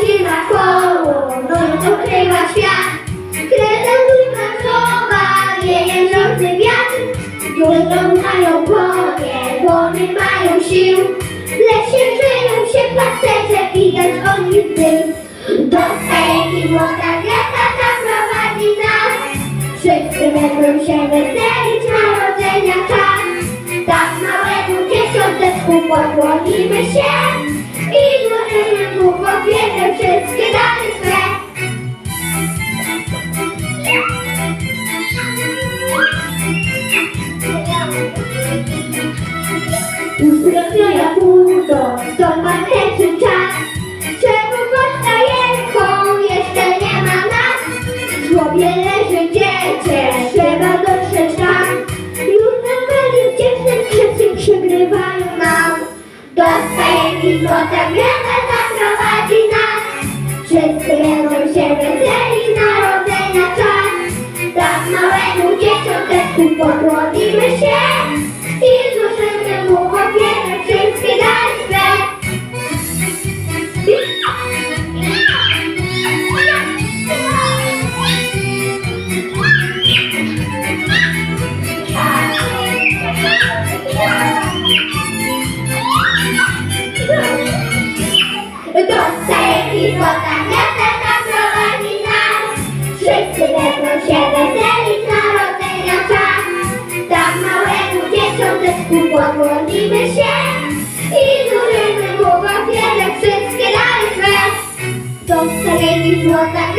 wszystkie na koło, nocą kryła świat. Kreta długa krowa, wieje żądny wiatr. Już żądają konie, dłonie mają sił. W lesie żyją się pasterze, widać o nich dym. Do stajki młoda wiata zaprowadzi nas. Wszyscy będą się weselić, narodzenia czas. Tak małemu dzieciąteczku pokłonimy się. I w ofierze wszystkie dary swe Jutro ja pójdą, to martwy czas Czemu pod stajenką jeszcze nie ma nas? W głowie leży dziecię, trzeba dotrzeć tam Już na pewnym wdzięcznym krzykiem przygrywają nam Do stajenki złota gwiazda zaprowadzi nas Wszyscy będą się weselić, narodzenia czas. Tak małemu dzieciąteczku pokłonimy się I złożymy mu ofierze wszystkie dary swe Lord,